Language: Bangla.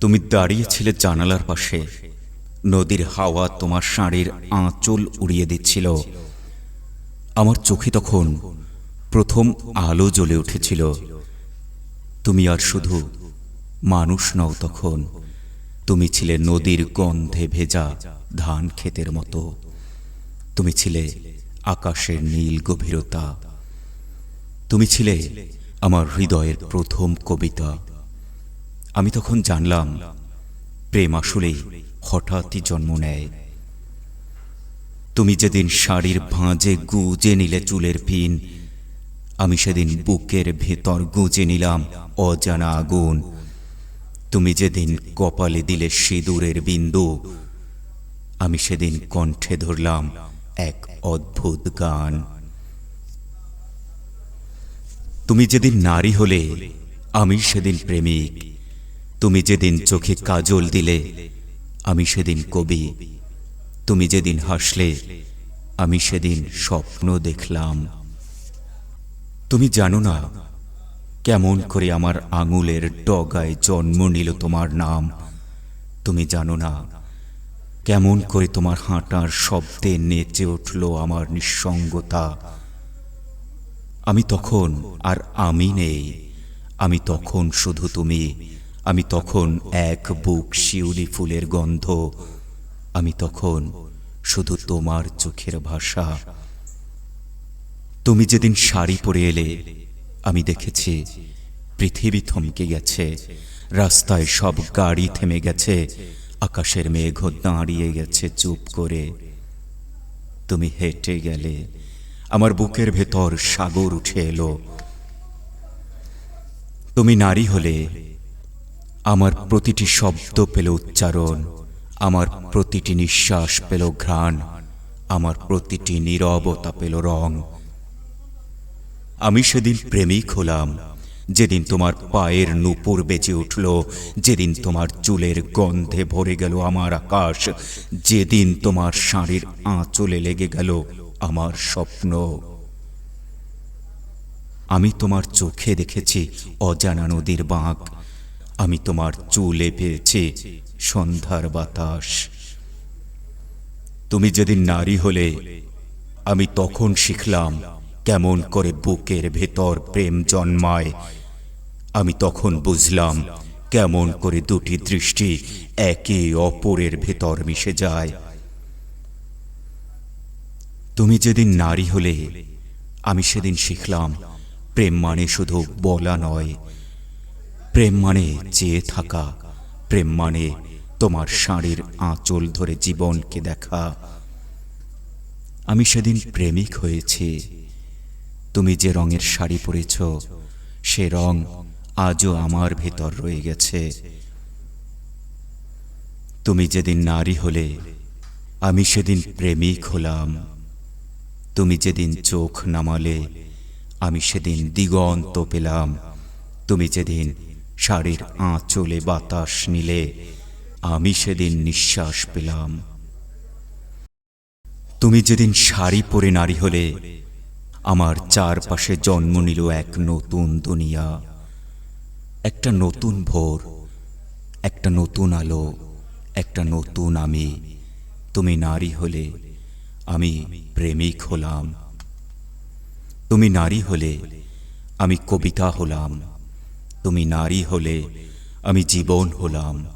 তুমি দাঁড়িয়েছিলে জানালার পাশে। নদীর হাওয়া তোমার শাড়ির আঁচল উড়িয়ে দিচ্ছিল। আমার চোখে তখন প্রথম আলো জ্বলে উঠেছিল। তুমি আর শুধু মানুষ নও তখন। তুমি ছিলে নদীর গন্ধে ভেজা ধান ক্ষেতের মতো। তুমি ছিলে আকাশের নীল গভীরতা। তুমি ছিলে আমার হৃদয়ের প্রথম কবিতা। আমি তখন জানলাম, প্রেম আসলেই হঠাৎই জন্ম নেয়। তুমি যেদিন শাড়ির ভাঁজে গুজে নিলে চুলের পিন আমি সেদিন বুকের ভেতর গুজে নিলাম অজানা আগুন। তুমি যেদিন কপালে দিলে সিঁদুরের বিন্দু, আমি সেদিন কণ্ঠে ধরলাম এক অদ্ভুত গান। তুমি যেদিন নারী হলে, আমি সেদিন প্রেমিক। তুমি যেদিন চোখে কাজল দিলে, আমি সেদিন কবি। তুমি যেদিন হাসলে, আমি সেদিন স্বপ্ন দেখলাম। তুমি জানো না কেমন করে আমার আঙুলের ডগায় জন্ম নিল তোমার নাম। তুমি জানো না কেমন করে তোমার হাঁটার শব্দে নেচে উঠল আমার নিঃসঙ্গতা। আমি তখন আর আমি নেই, আমি তখন শুধু তুমি। আমি তখন এক বুক শিউলি ফুলের গন্ধ। আমি তখন শুধু তোমার চোখের ভাষা। তুমি যেদিন শাড়ি পরে এলে, আমি দেখেছি পৃথিবী থমকে গেছে। রাস্তায় সব গাড়ি থেমে গেছে, আকাশের মেঘ দাঁড়িয়ে গেছে চুপ করে। তুমি হেঁটে গেলে, আমার বুকের ভেতর সাগর উঠে এলো। তুমি নারী হলে আমার প্রতিটি শব্দ পেল উচ্চারণ, আমার প্রতিটি নিঃশ্বাস পেল ঘ্রাণ, আমার প্রতিটি নীরবতা পেল রং। আমি সেদিন প্রেমিক হলাম, যেদিন তোমার পায়ের নূপুর বেঁচে উঠল, যেদিন তোমার চুলের গন্ধে ভরে গেল আমার আকাশ, যেদিন তোমার শাড়ির আঁচলে লেগে গেল আমার স্বপ্ন। আমি তোমার চোখে দেখেছি অজানা নদীর বাঁক আমি তোমার চুলে পেয়েছি সন্ধ্যার বাতাস। তুমি যেদিন নারী হলে, আমি তখন শিখলাম কেমন করে বুকের ভেতর প্রেম জন্মায়। আমি তখন বুঝলাম কেমন করে দুটি দৃষ্টি একে অপরের ভেতর মিশে যায়। তুমি যেদিন নারী হলে, আমি সেদিন শিখলাম প্রেম মানে শুধু বলা নয় প্রেম মানে চেয়ে থাকা প্রেম মানে তোমার শাড়ির আঁচল ধরে জীবনকে দেখা। আমি সেদিন প্রেমিক হয়েছি। তুমি যে রঙের শাড়ি পরেছ, সে রং আজও আমার ভেতর রয়ে গেছে। তুমি যেদিন নারী হলে, আমি সেদিন প্রেমিক হলাম। তুমি যেদিন চোখ নামালে, আমি সেদিন দিগন্ত পেলাম। তুমি যেদিন শাড়ির আঁচলে বাতাস নিলে, আমি সেদিন নিঃশ্বাস পেলাম। তুমি যেদিন শাড়ি পরে নারী হলে, আমার চারপাশে জন্ম নিল এক নতুন দুনিয়া। একটা নতুন ভোর, একটা নতুন আলো, একটা নতুন আমি। তুমি নারী হলে, আমি প্রেমিক হলাম। তুমি নারী হলে, আমি কবিতা হলাম। তুমি নারী হলে আমি জীবন হলাম।